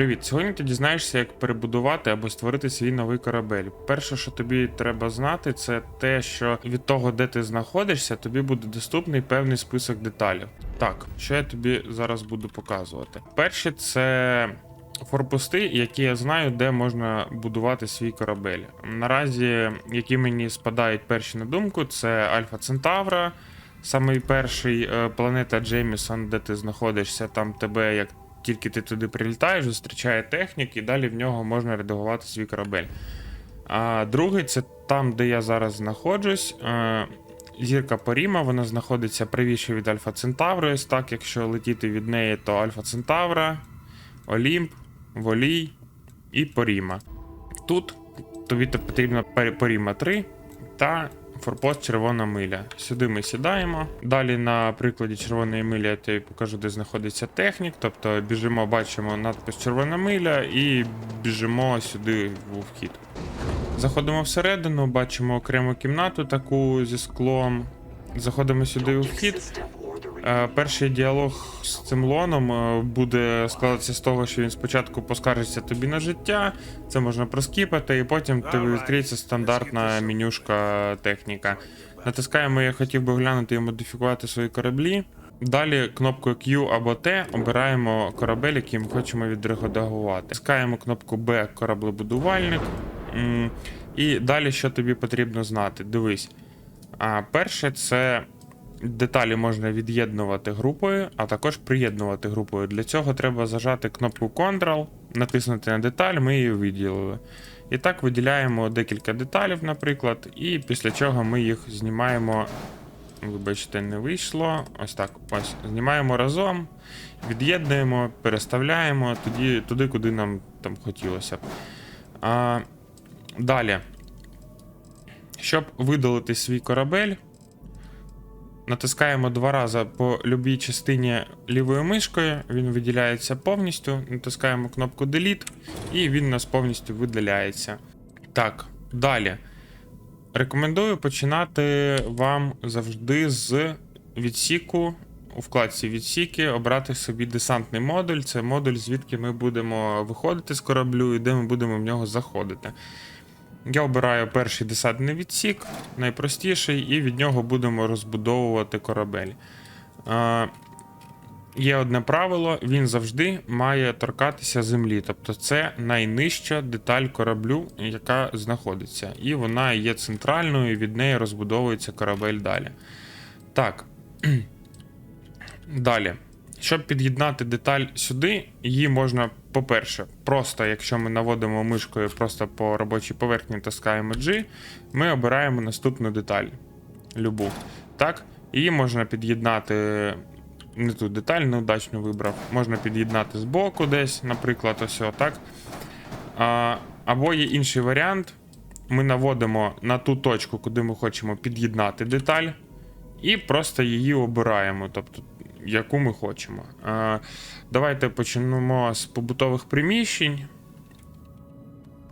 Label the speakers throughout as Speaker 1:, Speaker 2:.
Speaker 1: Привіт! Сьогодні ти дізнаєшся, як перебудувати або створити свій новий корабель. Перше, що тобі треба знати, це те, що від того, де ти знаходишся, тобі буде доступний певний список деталей. Так, що я тобі зараз буду показувати. Перше, це форпости, які я знаю, де можна будувати свій корабель. Наразі, які мені спадають перші на думку, це Альфа Центавра. Самий перший е, планета Джеймісон, де ти знаходишся, там тебе як тільки ти туди прилітаєш, зустрічає технік, і далі в нього можна редагувати свій корабель. А другий це там, де я зараз знаходжусь. Е, Зірка Поріма, вона знаходиться правіше від Альфа Центаври. Ось так, якщо летіти від неї, то Альфа Центавра, Олімп, Волій і Поріма. Тут тобі то потрібно Поріма 3 та форпост Червона миля. Сюди ми сідаємо. Далі на прикладі червоної милі я тобі покажу, де знаходиться технік. Тобто біжимо, бачимо надпис Червона миля і біжимо сюди в вхід. Заходимо всередину, бачимо окрему кімнату таку зі склом. Заходимо сюди у вхід. Е, Перший діалог з цим лоном е, буде складатися з того, що він спочатку поскаржиться тобі на життя, це можна проскіпати, і потім тобі відкриється стандартна менюшка техніка. Натискаємо Я хотів би глянути і модифікувати свої кораблі. Далі кнопкою Q або T обираємо корабель, який ми хочемо відредагувати. Натискаємо кнопку B кораблебудувальник. І далі що тобі потрібно знати? Дивись. А перше, це деталі можна від'єднувати групою, а також приєднувати групою. Для цього треба зажати кнопку Ctrl, натиснути на деталь, ми її виділили. І так виділяємо декілька деталів, наприклад, і після чого ми їх знімаємо. Вибачте, не вийшло. Ось так. Ось. Знімаємо разом, від'єднуємо, переставляємо тоді, туди, куди нам там хотілося б. А, далі. Щоб видалити свій корабель, натискаємо два рази по любій частині лівою мишкою, він виділяється повністю. Натискаємо кнопку Delete, і він у нас повністю видаляється. Так, далі. Рекомендую починати вам завжди з відсіку. У вкладці відсіки обрати собі десантний модуль. Це модуль, звідки ми будемо виходити з кораблю і де ми будемо в нього заходити. Я обираю перший десантний відсік, найпростіший, і від нього будемо розбудовувати корабель. Е, є одне правило: він завжди має торкатися землі. Тобто це найнижча деталь кораблю, яка знаходиться. І вона є центральною, і від неї розбудовується корабель далі. Так. Далі. Щоб під'єднати деталь сюди, її можна, по-перше, просто, якщо ми наводимо мишкою просто по робочій поверхні таскаємо G, ми обираємо наступну деталь. Любу. Так, її можна під'єднати. Не ту деталь неудачно вибрав. Можна під'єднати з боку десь, наприклад, ось так. А, або є інший варіант. Ми наводимо на ту точку, куди ми хочемо під'єднати деталь, і просто її обираємо. Тобто яку ми хочемо. Давайте почнемо з побутових приміщень.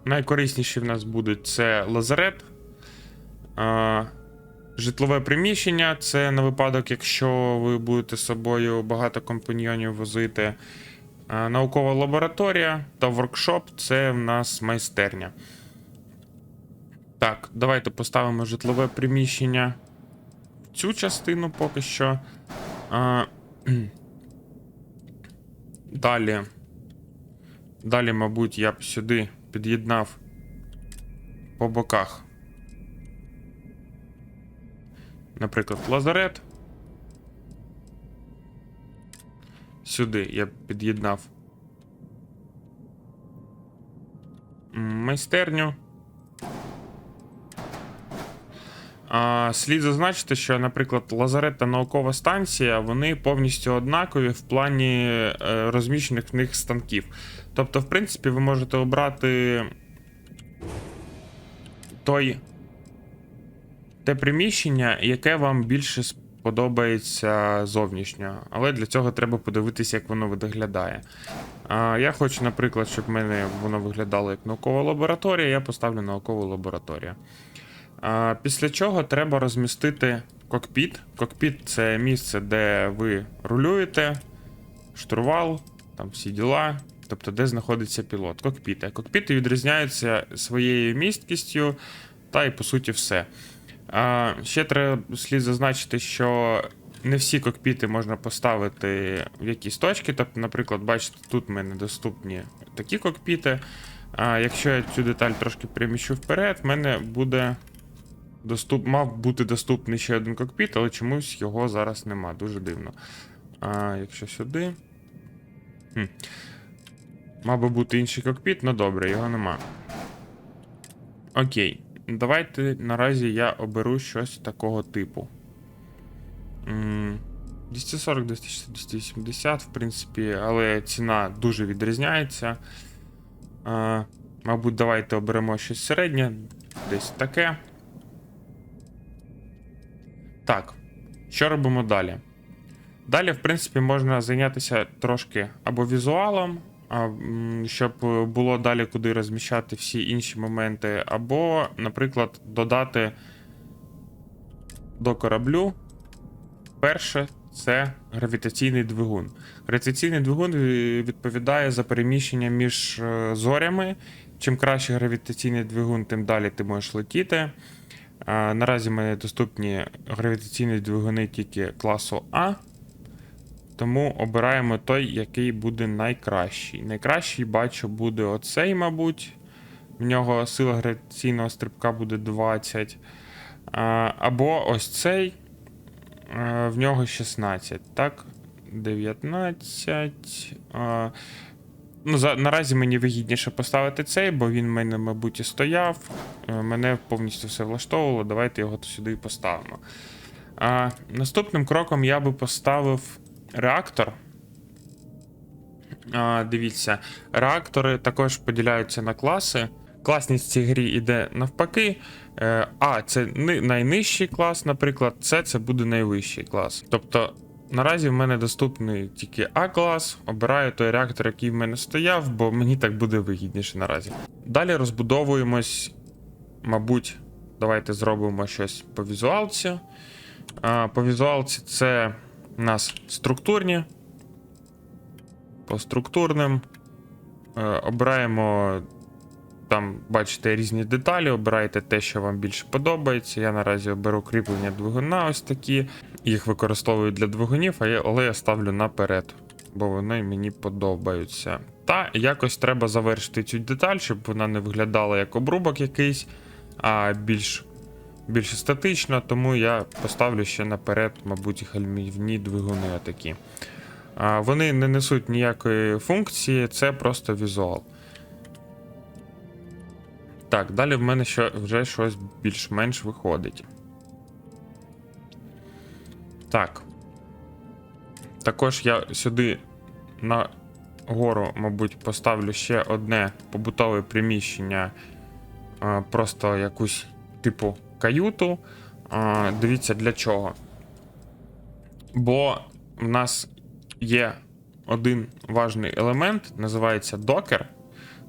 Speaker 1: Найкорисніші в нас будуть це лазарет. Житлове приміщення це на випадок, якщо ви будете з собою багато компаньйонів возити. Наукова лабораторія та воркшоп це в нас майстерня. Так, давайте поставимо житлове приміщення в цю частину поки що. Далі. Далі, мабуть, я б сюди під'єднав по боках. Наприклад, лазарет. Сюди я б під'єднав майстерню. Слід зазначити, що, наприклад, лазарет та наукова станція вони повністю однакові в плані е, розміщених в них станків. Тобто, в принципі, ви можете обрати той те приміщення, яке вам більше сподобається зовнішньо. Але для цього треба подивитися, як воно виглядає. Я хочу, наприклад, щоб в мене воно виглядало як наукова лабораторія, я поставлю наукову лабораторію. Після чого треба розмістити кокпіт. Кокпіт це місце, де ви рулюєте, штурвал, там всі діла. Тобто, де знаходиться пілот. Кокпіти. Кокпіти відрізняються своєю місткістю, та й по суті все. Ще треба слід зазначити, що не всі кокпіти можна поставити в якісь точки. Тобто, наприклад, бачите, тут в мене доступні такі кокпіти. А якщо я цю деталь трошки переміщу вперед, в мене буде доступ... мав бути доступний ще один кокпіт, але чомусь його зараз нема. Дуже дивно. А якщо сюди. Хм. Мав би бути інший кокпіт, ну добре, його нема. Окей. Давайте наразі я оберу щось такого типу. М, 240, 260, 280, в принципі, але ціна дуже відрізняється. А, мабуть, давайте оберемо щось середнє, десь таке. Так, що робимо далі? Далі, в принципі, можна зайнятися трошки або візуалом, щоб було далі куди розміщати всі інші моменти, або, наприклад, додати до кораблю. Перше це гравітаційний двигун. Гравітаційний двигун е, відповідає за переміщення між е, зорями. Чим краще гравітаційний двигун, тим далі ти можеш летіти. Наразі в мене доступні гравітаційні двигуни тільки класу А. Тому обираємо той, який буде найкращий. Найкращий бачу буде оцей, мабуть. В нього сила гравітаційного стрибка буде 20. Або ось цей. В нього 16. Так. 19. Ну, за, наразі мені вигідніше поставити цей, бо він в мене, мабуть, і стояв. Е, Мене повністю все влаштовувало. Давайте його сюди і поставимо. А, Наступним кроком я би поставив реактор. А, Дивіться, реактори також поділяються на класи. Класність цій грі йде навпаки. Е, А це найнижчий клас, наприклад, С це буде найвищий клас. Тобто, наразі в мене доступний тільки А клас. Обираю той реактор, який в мене стояв, бо мені так буде вигідніше наразі. Далі розбудовуємось, мабуть, давайте зробимо щось по візуалці. А, По візуалці це у нас структурні. По структурним е, обираємо там, бачите, різні деталі, обирайте те, що вам більше подобається. Я наразі оберу кріплення двигуна, ось такі. Їх використовую для двигунів, але я ставлю наперед, бо вони мені подобаються. Та якось треба завершити цю деталь, щоб вона не виглядала як обрубок якийсь, а більш, більш естетично, тому я поставлю ще наперед, мабуть, гальмівні двигуни отакі. Вони не несуть ніякої функції, це просто візуал. Так, далі в мене ще вже щось більш-менш виходить. Так. Також я сюди на гору, мабуть, поставлю ще одне побутове приміщення, просто якусь типу каюту. Дивіться для чого. Бо в нас є один важний елемент, називається докер.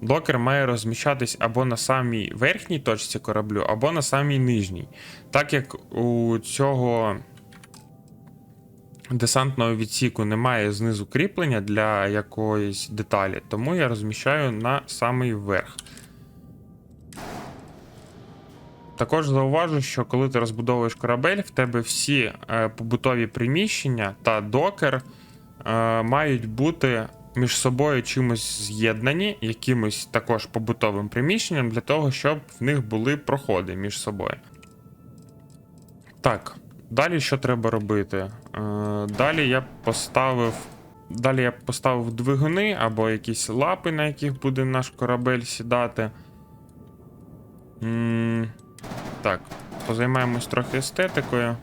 Speaker 1: Докер має розміщатись або на самій верхній точці кораблю, або на самій нижній. Так як у цього десантного відсіку немає знизу кріплення для якоїсь деталі, тому я розміщаю на самий верх. Також зауважу, що коли ти розбудовуєш корабель, в тебе всі е, побутові приміщення та докер е, мають бути між собою чимось з'єднані, якимось також побутовим приміщенням, для того, щоб в них були проходи між собою. Так, далі що треба робити? Е, далі я поставив. Далі я поставив двигуни або якісь лапи, на яких буде наш корабель сідати. Так, позаймаємось трохи естетикою.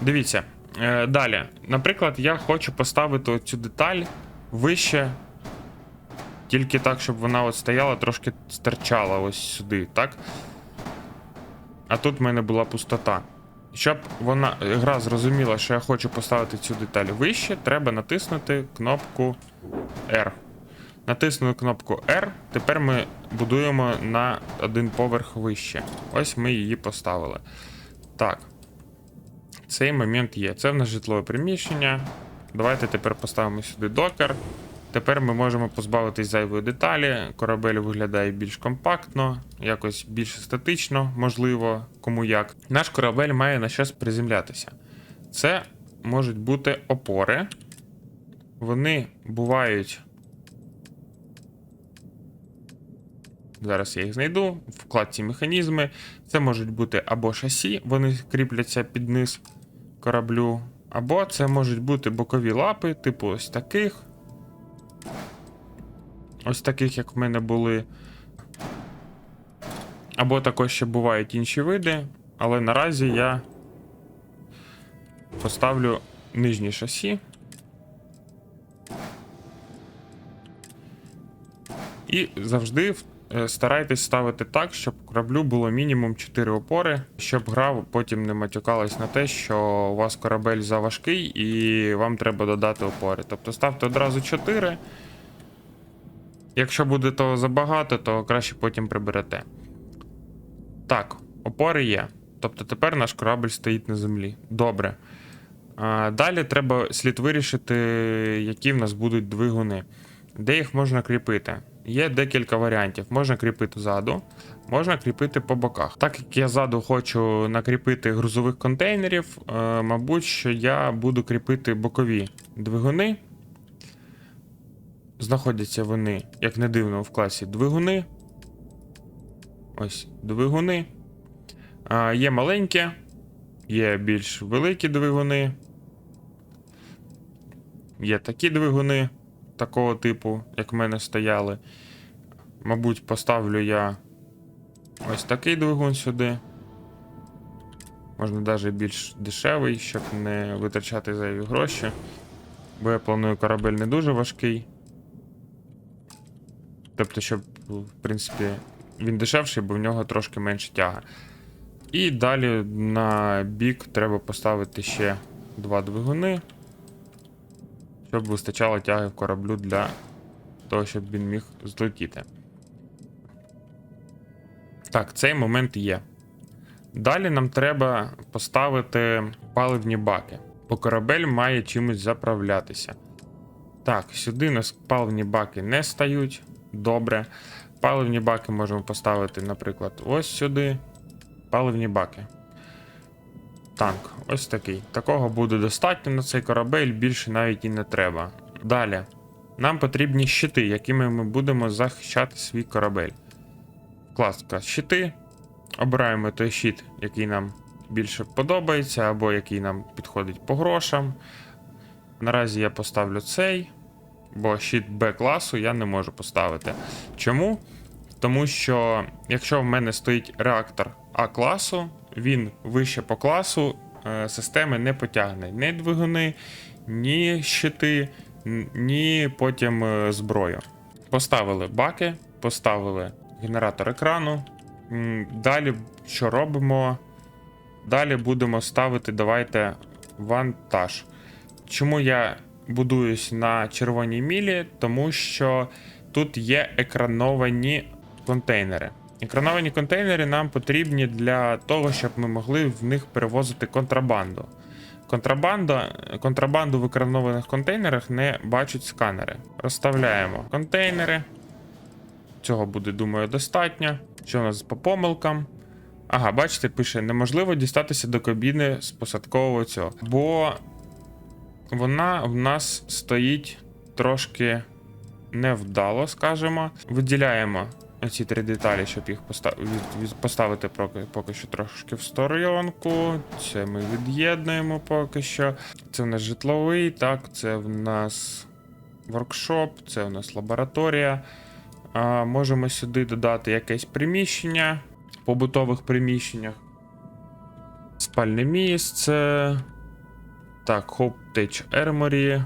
Speaker 1: Дивіться. Е, далі. Наприклад, я хочу поставити цю деталь вище. Тільки так, щоб вона от стояла, трошки стирчала ось сюди, так? А тут в мене була пустота. Щоб вона гра зрозуміла, що я хочу поставити цю деталь вище, треба натиснути кнопку R. Натиснули кнопку R. Тепер ми будуємо на один поверх вище. Ось ми її поставили. Так. Цей момент є. Це в нас житлове приміщення. Давайте тепер поставимо сюди докер. Тепер ми можемо позбавитись зайвої деталі. Корабель виглядає більш компактно, якось більш естетично, можливо, кому як. Наш корабель має на щось приземлятися. Це можуть бути опори. Вони бувають. Зараз я їх знайду. В вкладці механізми. Це можуть бути або шасі, вони кріпляться під низ кораблю. Або це можуть бути бокові лапи, типу ось таких. Ось таких, як в мене були. Або також ще бувають інші види, але наразі я поставлю нижні шасі. І завжди старайтесь ставити так, щоб кораблю було мінімум 4 опори, щоб гра потім не матюкалась на те, що у вас корабель заважкий і вам треба додати опори. Тобто ставте одразу 4. Якщо буде того забагато, то краще потім приберете. Так, опори є. Тобто тепер наш корабль стоїть на землі. Добре. Далі треба слід вирішити, які в нас будуть двигуни. Де їх можна кріпити? Є декілька варіантів. Можна кріпити ззаду, можна кріпити по боках. Так як я ззаду хочу накріпити грузових контейнерів, е, мабуть, що я буду кріпити бокові двигуни. Знаходяться вони, як не дивно, в класі двигуни. Ось двигуни. А, є маленькі, є більш великі двигуни. Є такі двигуни такого типу, як в мене стояли. Мабуть, поставлю я ось такий двигун сюди. Можна навіть більш дешевий, щоб не витрачати зайві гроші. Бо я планую корабель не дуже важкий. Тобто, щоб, в принципі, він дешевший, бо в нього трошки менше тяга. І далі на бік треба поставити ще два двигуни, щоб вистачало тяги в кораблю для того, щоб він міг злетіти. Так, цей момент є. Далі нам треба поставити паливні баки, бо корабель має чимось заправлятися. Так, сюди нас паливні баки не стають. Добре. Паливні баки можемо поставити, наприклад, ось сюди. Паливні баки. Танк, ось такий. Такого буде достатньо на цей корабель, більше навіть і не треба. Далі. Нам потрібні щити, якими ми будемо захищати свій корабель. Вкладка щити. Обираємо той щит, який нам більше подобається, або який нам підходить по грошам. Наразі я поставлю цей, бо щит Б класу я не можу поставити. Чому? Тому що якщо в мене стоїть реактор А класу, він вище по класу е, системи не потягне ні двигуни, ні щити, ні потім е, зброю. Поставили баки, поставили генератор екрану. Далі що робимо? Далі будемо ставити, давайте вантаж. Чому я будуюсь на червоній мілі? Тому що тут є екрановані контейнери. Екрановані контейнери нам потрібні для того, щоб ми могли в них перевозити контрабанду. Контрабанда, контрабанду в екранованих контейнерах не бачать сканери. Розставляємо контейнери. Цього буде, думаю, достатньо. Що у нас по помилкам? Ага, бачите, пише: неможливо дістатися до кабіни з посадкового цього. Бо вона в нас стоїть трошки невдало, скажімо. Виділяємо ці три деталі, щоб їх поставити поки що трошки в сторонку. Це ми від'єднуємо поки що. Це в нас житловий, так, це в нас воркшоп, це в нас лабораторія. Можемо сюди додати якесь приміщення в побутових приміщеннях. Спальне місце. Так, Tech Armory.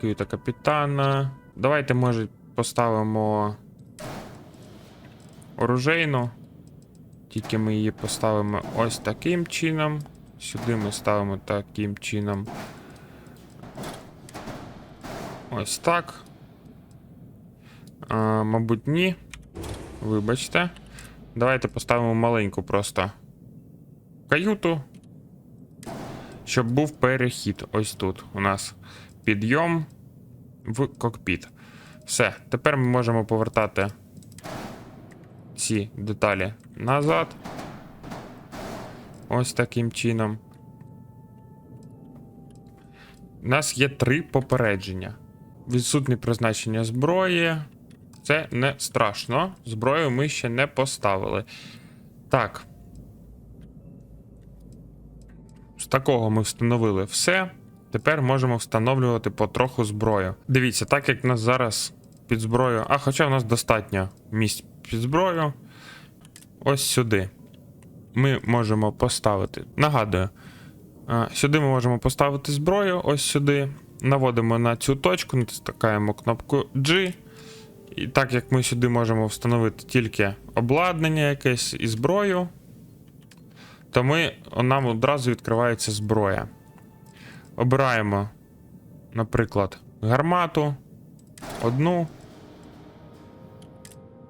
Speaker 1: Каюта капітана. Давайте, може, поставимо оружейну. Тільки ми її поставимо ось таким чином. Сюди ми ставимо таким чином. Ось так. А, мабуть, ні. Вибачте. Давайте поставимо маленьку просто каюту. Щоб був перехід. Ось тут у нас підйом в кокпіт. Все, тепер ми можемо повертати ці деталі назад. Ось таким чином. У нас є три попередження. Відсутне призначення зброї. Це не страшно. Зброю ми ще не поставили. Так. З такого ми встановили все. Тепер можемо встановлювати потроху зброю. Дивіться, так як в нас зараз під зброю. А хоча в нас достатньо місць під зброю. Ось сюди. Ми можемо поставити. Нагадую, сюди ми можемо поставити зброю, ось сюди. Наводимо на цю точку, натискаємо кнопку G. І так як ми сюди можемо встановити тільки обладнання якесь і зброю, то ми, нам одразу відкривається зброя. Обираємо, наприклад, гармату. Одну.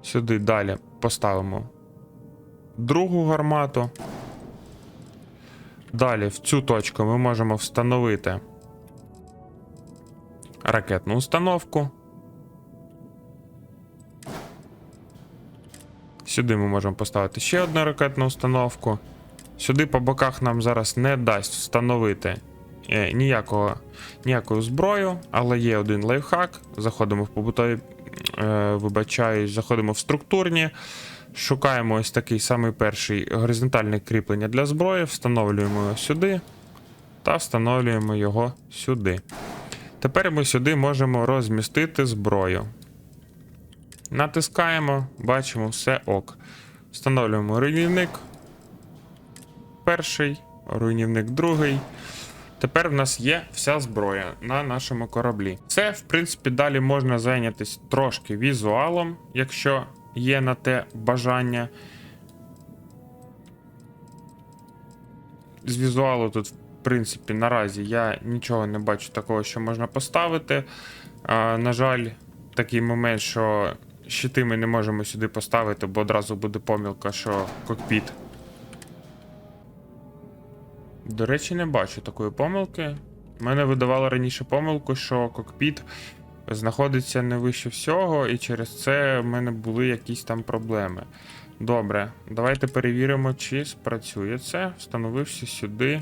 Speaker 1: Сюди далі поставимо другу гармату. Далі в цю точку ми можемо встановити ракетну установку. Сюди ми можемо поставити ще одну ракетну установку. Сюди по боках нам зараз не дасть встановити е, ніякого, ніякої зброю, але є один лайфхак. Заходимо в побутові, е, вибачаюсь, заходимо в структурні. Шукаємо ось такий самий перший горизонтальне кріплення для зброї, встановлюємо його сюди та встановлюємо його сюди. Тепер ми сюди можемо розмістити зброю. Натискаємо, бачимо все ок. Встановлюємо руйнівник. Перший, руйнівник другий. Тепер в нас є вся зброя на нашому кораблі. Це, в принципі, далі можна зайнятися трошки візуалом, якщо є на те бажання. З візуалу тут, в принципі, наразі я нічого не бачу такого, що можна поставити. А, на жаль, такий момент, що щити ми не можемо сюди поставити, бо одразу буде помілка, що кокпіт. До речі, не бачу такої помилки. Мене видавало раніше помилку, що кокпіт знаходиться не вище всього, і через це в мене були якісь там проблеми. Добре, давайте перевіримо, чи спрацює це. Встановився сюди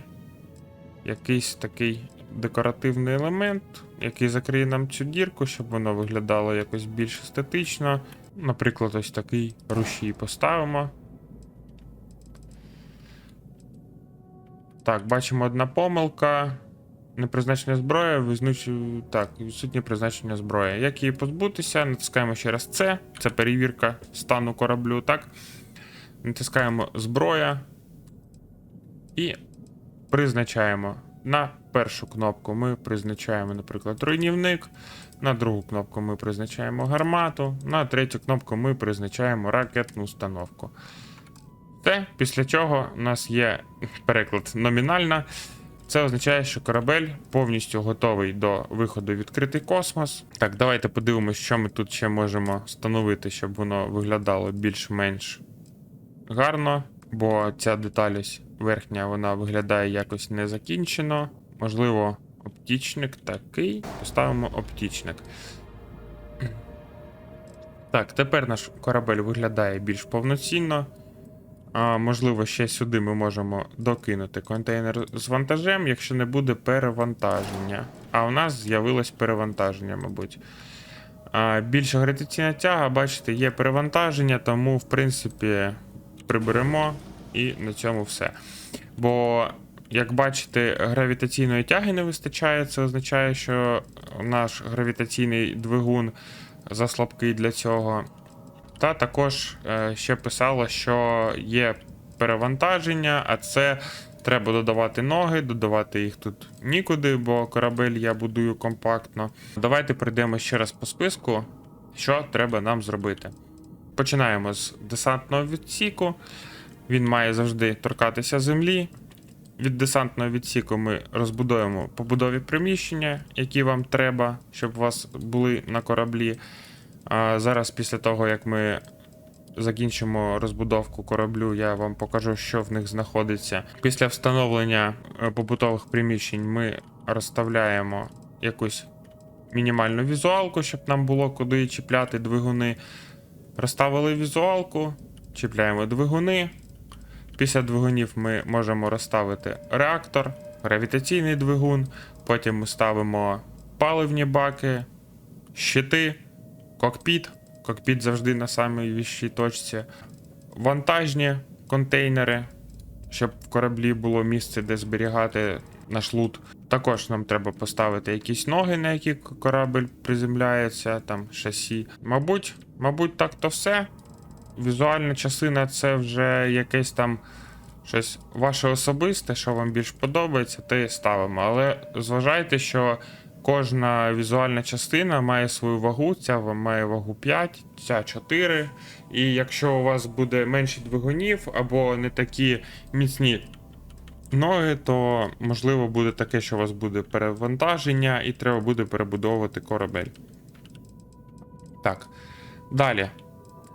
Speaker 1: якийсь такий декоративний елемент, який закриє нам цю дірку, щоб воно виглядало якось більш естетично. Наприклад, ось такий рушій поставимо. Так, бачимо одна помилка. Непризначення зброя, визначу. Так, відсутнє призначення зброї. Як її позбутися? Натискаємо ще раз С. Це перевірка стану кораблю. Так. Натискаємо зброя. І призначаємо на першу кнопку. Ми призначаємо, наприклад, руйнівник. На другу кнопку ми призначаємо гармату. На третю кнопку ми призначаємо ракетну установку. Те, після чого у нас є переклад номінальна. Це означає, що корабель повністю готовий до виходу в відкритий космос. Так, давайте подивимося, що ми тут ще можемо встановити, щоб воно виглядало більш-менш гарно. Бо ця деталь верхня вона виглядає якось незакінчено. Можливо, оптічник такий. Поставимо оптічник. Так, тепер наш корабель виглядає більш повноцінно. А, можливо, ще сюди ми можемо докинути контейнер з вантажем, якщо не буде перевантаження. А у нас з'явилось перевантаження, мабуть. А, більша гравітаційна тяга, бачите, є перевантаження, тому, в принципі, приберемо і на цьому все. Бо, як бачите, гравітаційної тяги не вистачає. Це означає, що наш гравітаційний двигун заслабкий для цього. Та також е, ще писало, що є перевантаження, а це треба додавати ноги, додавати їх тут нікуди, бо корабель я будую компактно. Давайте прийдемо ще раз по списку, що треба нам зробити. Починаємо з десантного відсіку. Він має завжди торкатися землі. Від десантного відсіку ми розбудуємо побудові приміщення, які вам треба, щоб у вас були на кораблі. А зараз, після того, як ми закінчимо розбудовку кораблю, я вам покажу, що в них знаходиться. Після встановлення е, побутових приміщень ми розставляємо якусь мінімальну візуалку, щоб нам було куди чіпляти двигуни. Розставили візуалку, чіпляємо двигуни. Після двигунів ми можемо розставити реактор, гравітаційний двигун. Потім ми ставимо паливні баки, щити, кокпіт. Кокпіт завжди на самій вищій точці. Вантажні контейнери, щоб в кораблі було місце, де зберігати наш лут. Також нам треба поставити якісь ноги, на які к- корабль приземляється, там шасі. Мабуть, мабуть, так то все. Візуальна частина це вже якесь там щось ваше особисте, що вам більш подобається, те і ставимо. Але зважайте, що кожна візуальна частина має свою вагу. Ця має вагу 5, ця 4. І якщо у вас буде менше двигунів або не такі міцні ноги, то можливо буде таке, що у вас буде перевантаження, і треба буде перебудовувати корабель. Так. Далі.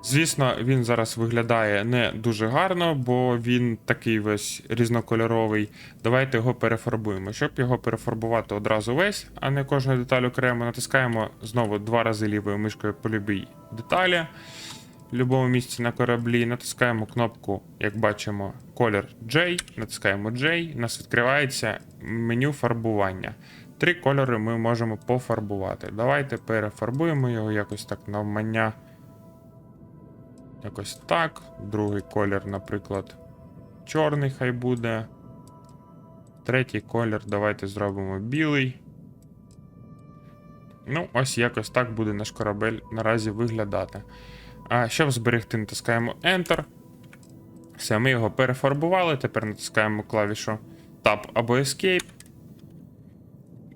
Speaker 1: Звісно, він зараз виглядає не дуже гарно, бо він такий весь різнокольоровий. Давайте його перефарбуємо. Щоб його перефарбувати одразу весь, а не кожну деталь окремо, натискаємо знову два рази лівою мишкою по любій деталі в будь-якому місці на кораблі. Натискаємо кнопку, як бачимо, колір J, натискаємо J, у нас відкривається меню фарбування. Три кольори ми можемо пофарбувати. Давайте перефарбуємо його якось так навмання. Якось так. Другий колір, наприклад, чорний хай буде. Третій колір давайте зробимо білий. Ну, ось якось так буде наш корабель наразі виглядати. А щоб зберегти, натискаємо Enter. Все, ми його перефарбували. Тепер натискаємо клавішу Tab або Escape.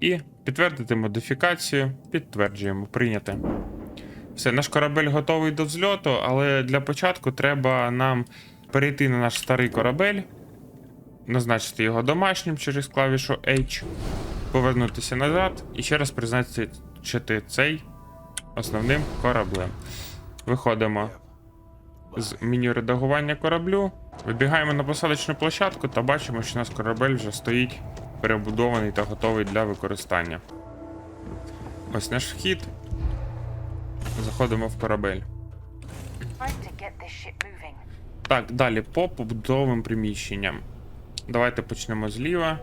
Speaker 1: І підтвердити модифікацію. Підтверджуємо, прийняти. Все, наш корабель готовий до взльоту, але для початку треба нам перейти на наш старий корабель, назначити його домашнім через клавішу H, повернутися назад і ще раз призначити цей основним кораблем. Виходимо з меню редагування кораблю, вибігаємо на посадочну площадку та бачимо, що наш корабель вже стоїть перебудований та готовий для використання. Ось наш вхід. Заходимо в корабель. Так, далі по побудовим приміщенням. Давайте почнемо зліва.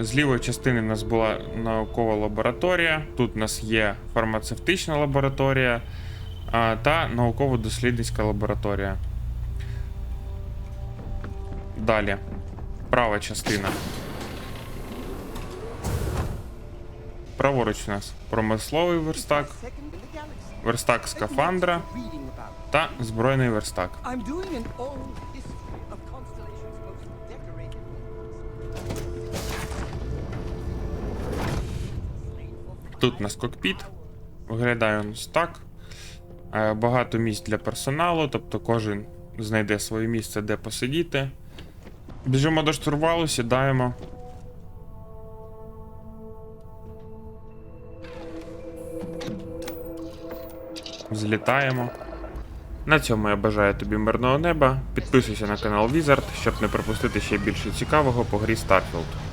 Speaker 1: З лівої частини у нас була наукова лабораторія. Тут у нас є фармацевтична лабораторія та науково-дослідницька лабораторія. Далі. Права частина. Праворуч у нас промисловий верстак, верстак скафандра та збройний верстак. Тут у нас кокпіт. Виглядає у нас так. Е, Багато місць для персоналу, тобто кожен знайде своє місце, де посидіти. Біжимо до штурвалу, сідаємо. Злітаємо. На цьому я бажаю тобі мирного неба. Підписуйся на канал Wizard, щоб не пропустити ще більше цікавого по грі Starfield.